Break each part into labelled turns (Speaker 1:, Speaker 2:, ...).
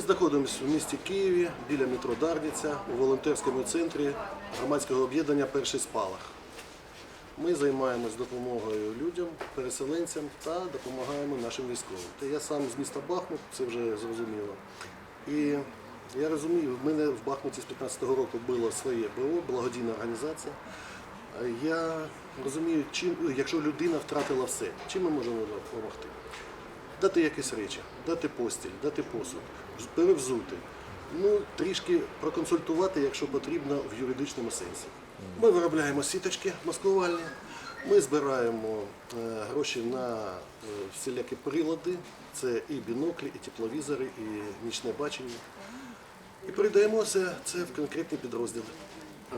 Speaker 1: Ми знаходимося в місті Києві біля метро Дарниця у волонтерському центрі громадського об'єднання Перший спалах. Ми займаємось допомогою людям, переселенцям та допомагаємо нашим військовим. Я сам з міста Бахмут, це вже зрозуміло. І я розумію, в мене в Бахмуті з 15-го року було своє БО, благодійна організація. Я розумію, чим, якщо людина втратила все, чим ми можемо допомогти? Дати якісь речі, дати постіль, дати посуд, перевзути. Ну, трішки проконсультувати, якщо потрібно, в юридичному сенсі. Ми виробляємо сіточки маскувальні, ми збираємо е, гроші на е, всілякі прилади, це і біноклі, і тепловізори, і нічне бачення. І передаємо це, в конкретні підрозділи.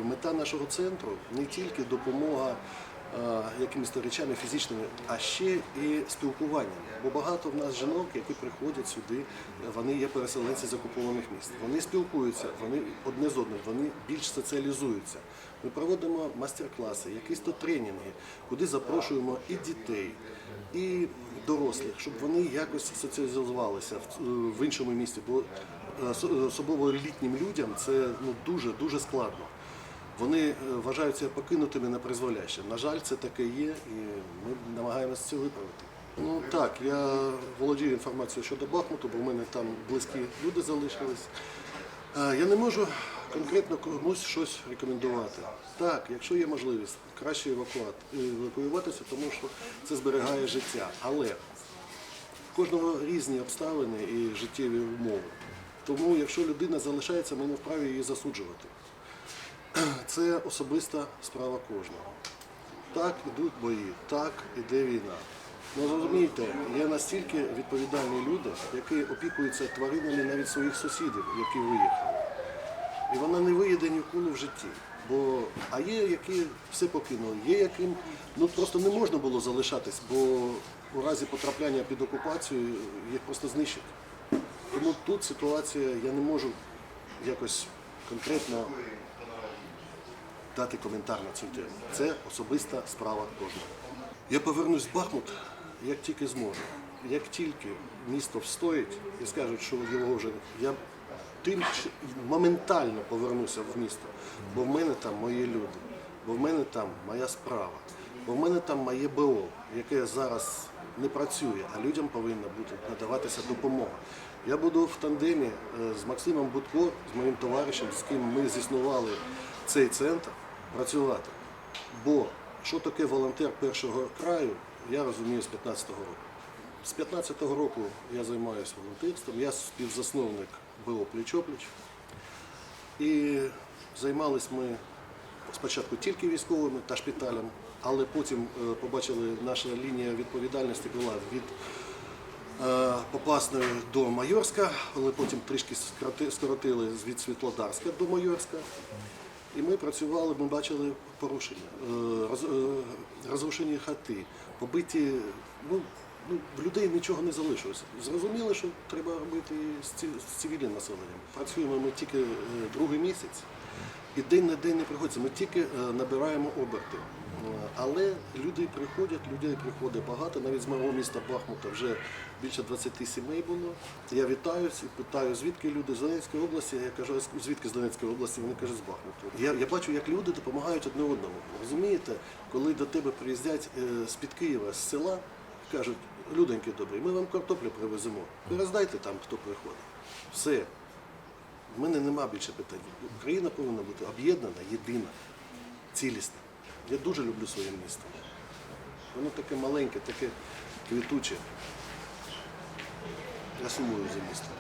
Speaker 1: Мета нашого центру не тільки допомога якимись то речами фізичними, а ще і спілкуванням. Бо багато в нас жінок, які приходять сюди, вони є переселенці з окупованих міст. Вони спілкуються, вони одне з одним, вони більш соціалізуються. Ми проводимо майстер-класи, якісь то тренінги, куди запрошуємо і дітей, і дорослих, щоб вони якось соціалізувалися в, в іншому місті. Бо е, особливо літнім людям це ну, дуже дуже складно. Вони е, вважаються покинутими на призволяще. На жаль, це таке є, і ми намагаємося це виправити. Ну так, я володію інформацією щодо Бахмуту, бо в мене там близькі люди залишились. Е, Я не можу конкретно комусь щось рекомендувати. Так, якщо є можливість, краще евакуюватися, тому що це зберігає життя. Але в кожного різні обставини і життєві умови. Тому, якщо людина залишається, ми не вправі її засуджувати. Це особиста справа кожного. Так ідуть бої, так іде війна. Ну розумієте, є настільки відповідальні люди, які опікуються тваринами навіть своїх сусідів, які виїхали. І вона не виїде ніколи в житті. Бо, а є, які все покинули, є яким ну просто не можна було залишатись, бо у разі потрапляння під окупацію їх просто знищать. Тому тут ситуація, я не можу якось конкретно дати коментар на цю тему. Це особиста справа кожного. Я повернусь в Бахмут, як тільки зможу. Як тільки місто встоїть і скажуть, що його вже я тим моментально повернуся в місто, бо в мене там мої люди, бо в мене там моя справа, бо в мене там моє БО, яке зараз не працює, а людям повинна бути надаватися допомога. Я буду в тандемі е, з Максимом Будко, з моїм товаришем, з ким ми зіснували цей центр, працювати. Бо що таке волонтер першого краю, я розумію з 15-го року. З 15-го року я займаюся волонтерством, я співзасновник БО Пліч-опліч. І займались ми спочатку тільки військовими та шпиталем, але потім е, побачили, наша лінія відповідальності була від е, Попасної до Майорська, але потім трішки скороти- скоротили від Світлодарська до Майорська. І ми працювали, ми бачили порушення, е, роз- е, розрушені хати, побиті. Ну, ну, в людей нічого не залишилося. Зрозуміло, що треба робити з цивільним населенням. Працюємо ми тільки е, другий місяць, і день на день не приходиться. Ми тільки набираємо оберти. Але люди приходять, людей приходить багато. Навіть з мого міста Бахмута вже більше 20 сімей було. Я вітаюсь і питаю, звідки люди з Донецької області. Я кажу, звідки з Донецької області? Вони кажуть, з Бахмуту. Я, я бачу, як люди допомагають одне одному. Розумієте, коли до тебе приїздять е, з-під Києва, з села, кажуть, люденьки добрі, ми вам картоплю привеземо. Перездайте там, хто приходить. Все. В мене нема більше питань. Україна повинна бути об'єднана, єдина, цілісна. Я дуже люблю своє місто. Воно таке маленьке, таке квітуче. Я сумую за містом.